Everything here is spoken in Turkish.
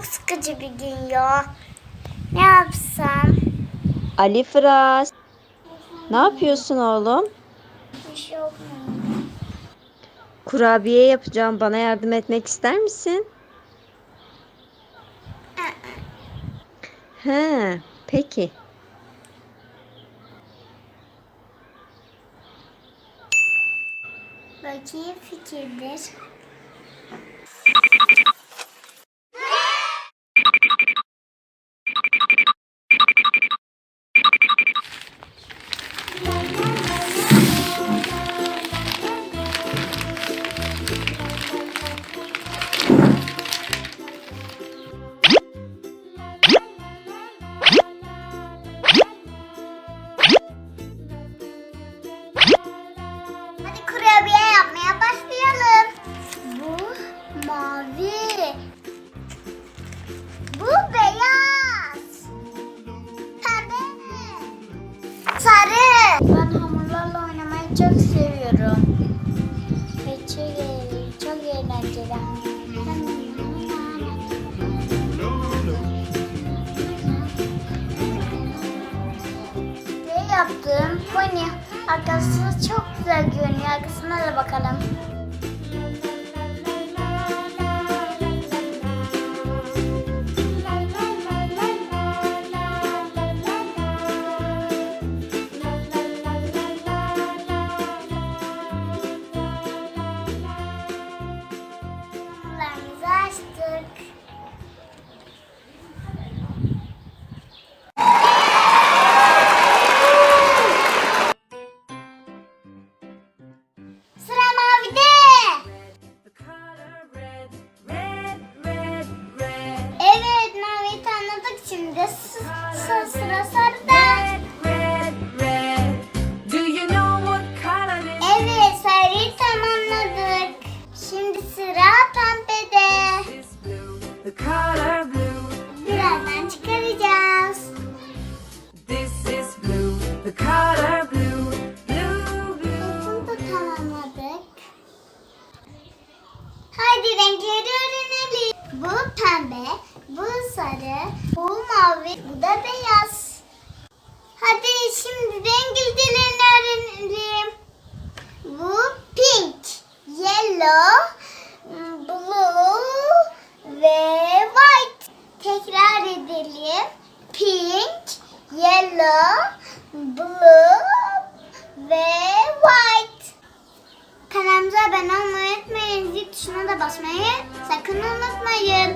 olmuyor. Ne yapsam? Ali Fırat. Ne yapıyorsun oğlum? Bir şey olmuyor. Kurabiye yapacağım. Bana yardım etmek ister misin? He, peki. Bakayım fikirdir. Çok seviyorum. Ve çok, çok eğlenceli. Ne yaptım? Pony. Arkası çok güzel görünüyor. Arkasına da bakalım. Şimdi. S- s- sıra sarıda. Do you know what color it is? Evet sarıyı tamamladık. Şimdi sıra pembede. Birazdan çıkaracağız. Bunu da tamamladık. Renkleri öğrenelim. Bu pembe, bu sarı, bu mavi, bu da beyaz. Hadi şimdi renklilerini öğrenelim. Bu pink, yellow, blue ve white. Tekrar edelim. Pink, yellow, blue ve white. Kanalımıza abone olmayı unutmayın. Zil tuşuna da basmayı sakın unutmayın.